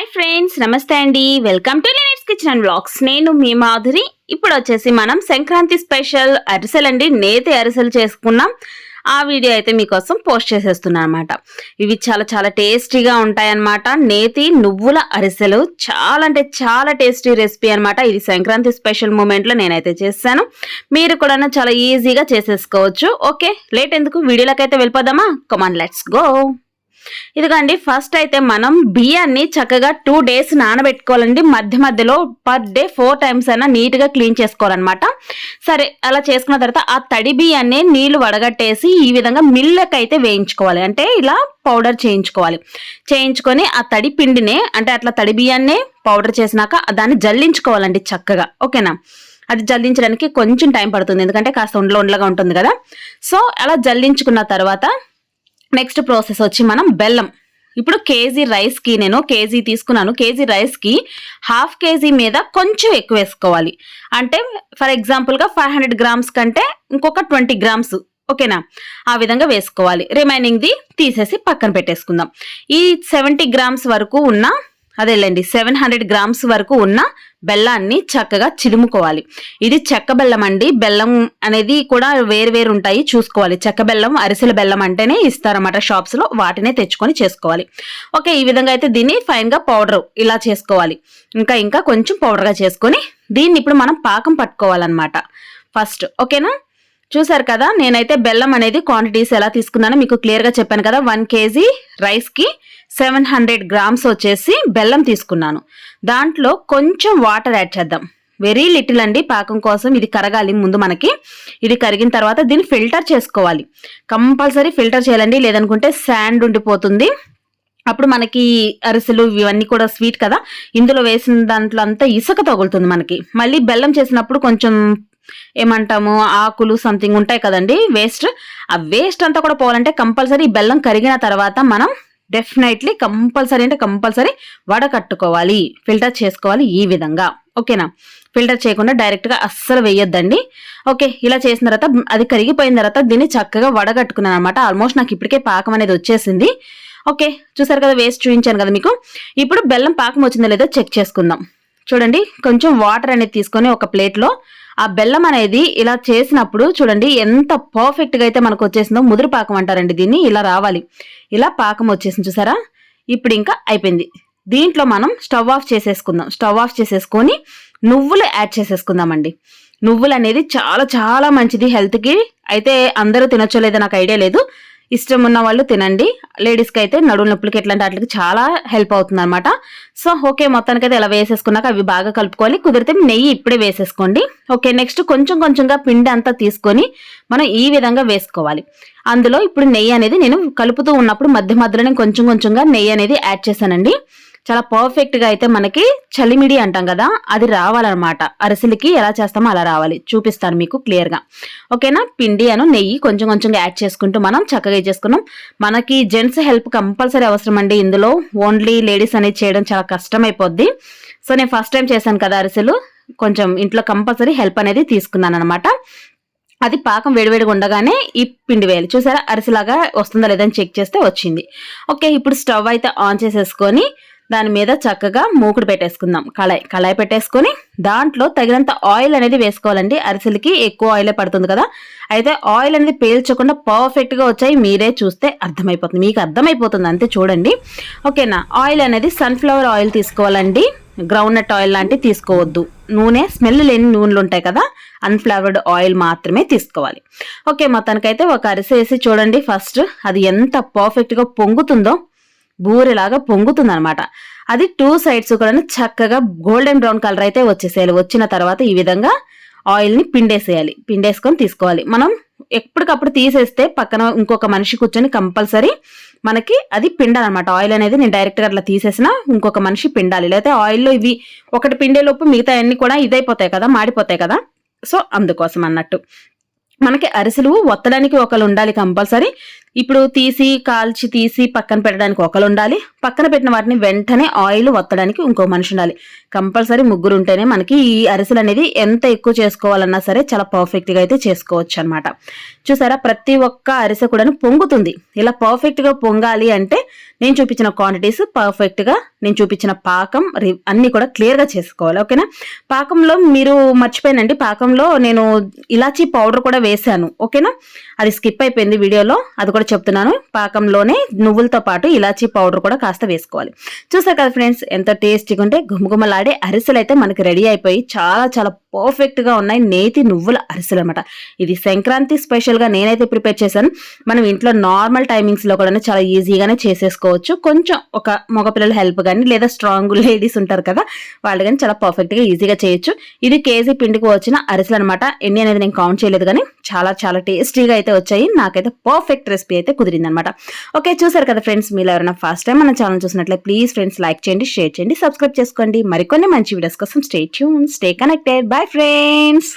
Hi friends నమస్తే అండి. Welcome to Linit's kitchen and blogs నేను మీ మాధురి. ఇప్పుడు వచ్చేసి మనం సంక్రాంతి స్పెషల్ అరిసెలు అండి. నేతి అరిసెలు చేసుకున్నాం. ఆ వీడియో అయితే మీకోసం పోస్ట్ చేసేస్తున్నాను అనమాట ఇవి చాలా చాలా టేస్టీగా ఉంటాయన్నమాట. నేతి నువ్వుల అరిసెలు చాలా అంటే చాలా టేస్టీ రెసిపీ అనమాట ఇది సంక్రాంతి స్పెషల్ మూమెంట్లో నేనైతే చేస్తాను మీరు కూడా చాలా ఈజీగా చేసేసుకోవచ్చు. ఓకే లేట్ ఎందుకు? వీడియోలోకి అయితే వెళ్ళిపోదామా? కమాన్ లెట్స్ గో ఇదిగండి ఫస్ట్ అయితే మనం బియ్యాన్ని చక్కగా టూ డేస్ నానబెట్టుకోవాలండి. మధ్య మధ్యలో పర్ డే ఫోర్ టైమ్స్ అయినా నీట్గా క్లీన్ చేసుకోవాలన్నమాట. సరే అలా చేసుకున్న తర్వాత ఆ తడి బియ్యాన్ని నీళ్ళు వడగట్టేసి ఈ విధంగా మిల్లకి అయితే వేయించుకోవాలి. అంటే ఇలా పౌడర్ చేయించుకోవాలి. చేయించుకొని ఆ తడి పిండినే అంటే అట్లా తడి బియ్యాన్నే పౌడర్ చేసినాక దాన్ని జల్లించుకోవాలండి చక్కగా. ఓకేనా? అది జల్లించడానికి కొంచెం టైం పడుతుంది. ఎందుకంటే కాస్త ఉండలో ఉండలుగా ఉంటుంది కదా. సో అలా జల్లించుకున్న తర్వాత నెక్స్ట్ ప్రాసెస్ వచ్చి మనం బెల్లం. ఇప్పుడు కేజీ రైస్కి నేను కేజీ తీసుకున్నాను. కేజీ రైస్కి హాఫ్ కేజీ మీద కొంచెం ఎక్కువ వేసుకోవాలి. అంటే ఫర్ ఎగ్జాంపుల్గా ఫైవ్ హండ్రెడ్ గ్రామ్స్ కంటే ఇంకొక ట్వంటీ గ్రామ్స్ ఓకేనా? ఆ విధంగా వేసుకోవాలి. రిమైనింగ్ది తీసేసి పక్కన పెట్టేసుకుందాం. ఈ సెవెంటీ గ్రామ్స్ వరకు ఉన్న అదేలేండి సెవెన్ హండ్రెడ్ గ్రామ్స్ వరకు ఉన్న బెల్లాన్ని చక్కగా చిలుముకోవాలి. ఇది చెక్క బెల్లం అండి. బెల్లం అనేది కూడా వేరు వేరు ఉంటాయి. చూసుకోవాలి. చెక్క బెల్లం అరిసెల బెల్లం అంటేనే ఇస్తారన్నమాట షాప్స్లో వాటినే తెచ్చుకొని చేసుకోవాలి. ఓకే ఈ విధంగా అయితే దీన్ని ఫైన్గా పౌడర్ ఇలా చేసుకోవాలి. ఇంకా ఇంకా కొంచెం పౌడర్గా చేసుకొని దీన్ని ఇప్పుడు మనం పాకం పట్టుకోవాలన్నమాట. ఫస్ట్ ఓకేనా? చూసారు కదా నేనైతే బెల్లం అనేది క్వాంటిటీస్ ఎలా తీసుకున్నానో మీకు క్లియర్గా చెప్పాను కదా. వన్ కేజీ రైస్కి సెవెన్ హండ్రెడ్ గ్రామ్స్ వచ్చేసి బెల్లం తీసుకున్నాను. దాంట్లో కొంచెం వాటర్ యాడ్ చేద్దాం. వెరీ లిటిల్ అండి పాకం కోసం ఇది కరగాలి ముందు మనకి. ఇది కరిగిన తర్వాత దీన్ని ఫిల్టర్ చేసుకోవాలి. కంపల్సరీ ఫిల్టర్ చేయాలండి లేదనుకుంటే శాండ్ ఉండిపోతుంది. అప్పుడు మనకి అరిసెలు ఇవన్నీ కూడా స్వీట్ కదా. ఇందులో వేసిన దాంట్లో అంతా ఇసుక తగులుతుంది మనకి. మళ్ళీ బెల్లం చేసినప్పుడు కొంచెం ఏమంటాము ఆకులు సంథింగ్ ఉంటాయి కదండి వేస్ట్. ఆ వేస్ట్ అంతా కూడా పోవాలంటే కంపల్సరీ బెల్లం కరిగిన తర్వాత మనం డెఫినెట్లీ కంపల్సరీ అంటే కంపల్సరీ వడకట్టుకోవాలి. ఫిల్టర్ చేసుకోవాలి ఈ విధంగా. ఓకేనా ఫిల్టర్ చేయకుండా డైరెక్ట్గా అస్సలు వేయొద్దండి. ఓకే ఇలా చేసిన తర్వాత అది కరిగిపోయిన తర్వాత దీన్ని చక్కగా వడగట్టుకున్నాను అనమాట ఆల్మోస్ట్ నాకు ఇప్పటికే పాకం అనేది వచ్చేసింది. ఓకే చూసారు కదా వేస్ట్ చూపించాను కదా మీకు? ఇప్పుడు బెల్లం పాకం వచ్చిందో లేదో చెక్ చేసుకుందాం. చూడండి కొంచెం వాటర్ అనేది తీసుకొని ఒక ప్లేట్లో ఆ బెల్లం అనేది ఇలా చేసినప్పుడు చూడండి ఎంత పర్ఫెక్ట్గా అయితే మనకు వచ్చేసిందో ముదురు పాకం అంటారండి దీన్ని ఇలా రావాలి. ఇలా పాకం వచ్చేసింది చూసారా? ఇప్పుడు ఇంకా అయిపోయింది. దీంట్లో మనం స్టవ్ ఆఫ్ చేసేసుకుందాం. స్టవ్ ఆఫ్ చేసేసుకొని నువ్వులు యాడ్ చేసేసుకుందామండి. నువ్వులు అనేది చాలా చాలా మంచిది హెల్త్కి. అయితే అందరూ తినచ్చో లేదో నాకు ఐడియా లేదు. ఇష్టం ఉన్న వాళ్ళు తినండి. లేడీస్కి అయితే నడువు నొప్పులకి ఎట్లాంటి వాటికి చాలా హెల్ప్ అవుతుంది అనమాట సో ఓకే మొత్తానికి అయితే ఇలా వేసేసుకున్నాక అవి బాగా కలుపుకోవాలి కుదిరితే నెయ్యి ఇప్పుడే వేసేసుకోండి. ఓకే నెక్స్ట్ కొంచెం కొంచెంగా పిండి అంతా తీసుకొని మనం ఈ విధంగా వేసుకోవాలి. అందులో ఇప్పుడు నెయ్యి అనేది నేను కలుపుతూ ఉన్నప్పుడు మధ్య మధ్యలో కొంచెం కొంచెంగా నెయ్యి అనేది యాడ్ చేశానండి. చాలా పర్ఫెక్ట్గా అయితే మనకి చలిమిడి అంటాం కదా అది రావాలన్నమాట. అరిసెలకి ఎలా చేస్తామో అలా రావాలి. చూపిస్తాను మీకు క్లియర్గా ఓకేనా పిండి అను నెయ్యి కొంచెం కొంచెం యాడ్ చేసుకుంటూ మనం చక్కగా చేసుకున్నాం. మనకి జెంట్స్ హెల్ప్ కంపల్సరీ అవసరం అండి ఇందులో. ఓన్లీ లేడీస్ అనేది చేయడం చాలా కష్టం అయిపోద్ది సో నేను ఫస్ట్ టైం చేశాను కదా అరిసెలు. కొంచెం ఇంట్లో కంపల్సరీ హెల్ప్ అనేది తీసుకున్నాను అనమాట అది పాకం వేడివేడిగా ఉండగానే ఈ పిండి వేయాలి. చూసారా? అరిసెలాగా వస్తుందా లేదని చెక్ చేస్తే వచ్చింది. ఓకే ఇప్పుడు స్టవ్ అయితే ఆన్ చేసేసుకొని దాని మీద చక్కగా మూకుడు పెట్టేసుకుందాం. కళాయి కళాయి పెట్టేసుకొని దాంట్లో తగినంత ఆయిల్ అనేది వేసుకోవాలండి. అరిసెలకి ఎక్కువ ఆయిలే పడుతుంది కదా. అయితే ఆయిల్ అనేది పేల్చకుండా పర్ఫెక్ట్గా వచ్చాయి. మీరే చూస్తే అర్థమైపోతుంది. మీకు అర్థమైపోతుంది అంతే చూడండి. ఓకేనా? ఆయిల్ అనేది సన్ఫ్లవర్ ఆయిల్ తీసుకోవాలండి. గ్రౌండ్ నట్ ఆయిల్ లాంటివి తీసుకోవద్దు. నూనె స్మెల్ లేని నూనెలు ఉంటాయి కదా. అన్ఫ్లవర్డ్ ఆయిల్ మాత్రమే తీసుకోవాలి. ఓకే మొత్తానికైతే ఒక అరిసె వేసి చూడండి. ఫస్ట్ అది ఎంత పర్ఫెక్ట్గా పొంగుతుందో బూరెలాగా పొంగుతుంది అనమాట అది టూ సైడ్స్ కూడా చక్కగా గోల్డెన్ బ్రౌన్ కలర్ అయితే వచ్చేసేయాలి. వచ్చిన తర్వాత ఈ విధంగా ఆయిల్ని పిండేసేయాలి. పిండేసుకొని తీసుకోవాలి. మనం ఎప్పటికప్పుడు తీసేస్తే పక్కన ఇంకొక మనిషి కూర్చొని కంపల్సరీ మనకి అది పిండాలన్నమాట. ఆయిల్ అనేది నేను డైరెక్ట్గా అట్లా తీసేసిన ఇంకొక మనిషి పిండాలి. లేకపోతే ఆయిల్లో ఇవి ఒకటి పిండేలోపు మిగతా అన్ని కూడా ఇదైపోతాయి కదా మాడిపోతాయి కదా. సో అందుకోసం అన్నట్టు. మనకి అరిసెలు ఒత్తడానికి ఒకరు ఉండాలి కంపల్సరీ. ఇప్పుడు తీసి కాల్చి తీసి పక్కన పెట్టడానికి ఒకరు ఉండాలి. పక్కన పెట్టిన వాటిని వెంటనే ఆయిల్ వత్తడానికి ఇంకో మనిషి ఉండాలి. కంపల్సరీ ముగ్గురు ఉంటేనే మనకి ఈ అరిసెలు అనేది ఎంత ఎక్కువ చేసుకోవాలన్నా సరే చాలా పర్ఫెక్ట్గా అయితే చేసుకోవచ్చు అనమాట చూసారా? ప్రతి ఒక్క అరిసె కూడా పొంగుతుంది. ఇలా పర్ఫెక్ట్గా పొంగాలి అంటే నేను చూపించిన క్వాంటిటీస్ పర్ఫెక్ట్గా నేను చూపించిన పాకం రి- అన్ని కూడా క్లియర్గా చేసుకోవాలి. ఓకేనా? పాకంలో మీరు మర్చిపోయానండి. పాకంలో నేను ఇలాచీ పౌడర్ కూడా వేశాను. ఓకేనా? అది స్కిప్ అయిపోయింది వీడియోలో. అది కూడా చెప్తున్నాను. పాకంలోనే నువ్వులతో పాటు ఇలాచీ పౌడర్ కూడా కాస్త వేసుకోవాలి. చూసారు కదా ఫ్రెండ్స్ ఎంత టేస్టీగా ఉంటే గుమగుమలాడే అరిసెలు అయితే మనకి రెడీ అయిపోయి చాలా చాలా పర్ఫెక్ట్గా ఉన్నాయి నేతి నువ్వుల అరిసెలు అనమాట ఇది సంక్రాంతి స్పెషల్గా నేనైతే ప్రిపేర్ చేశాను. మనం ఇంట్లో నార్మల్ టైమింగ్స్లో కూడా చాలా ఈజీగానే చేసేసుకోవచ్చు. కొంచెం ఒక మగపిల్లల హెల్ప్ కానీ లేదా స్ట్రాంగ్ లేడీస్ ఉంటారు కదా వాళ్ళు కానీ చాలా పర్ఫెక్ట్గా ఈజీగా చేయొచ్చు. ఇది కేజీ పిండికి వచ్చిన అరిసెలు అనమాట ఎన్ని అనేది నేను కౌంట్ చేయలేదు కానీ చాలా చాలా టేస్టీగా అయితే వచ్చాయి. నాకైతే పర్ఫెక్ట్ రెసిపీ అయితే కుదిరింది అనమాట ఓకే చూసారు కదా ఫ్రెండ్స్ మీరు ఎవరైనా ఫస్ట్ టైం మన ఛానల్ చూసినట్లయితే ప్లీజ్ ఫ్రెండ్స్ లైక్ చేయండి షేర్ చేయండి సబ్స్క్రైబ్ చేసుకోండి. మరికొన్ని మంచి వీడియోస్ కోసం stay tune stay connected bye friends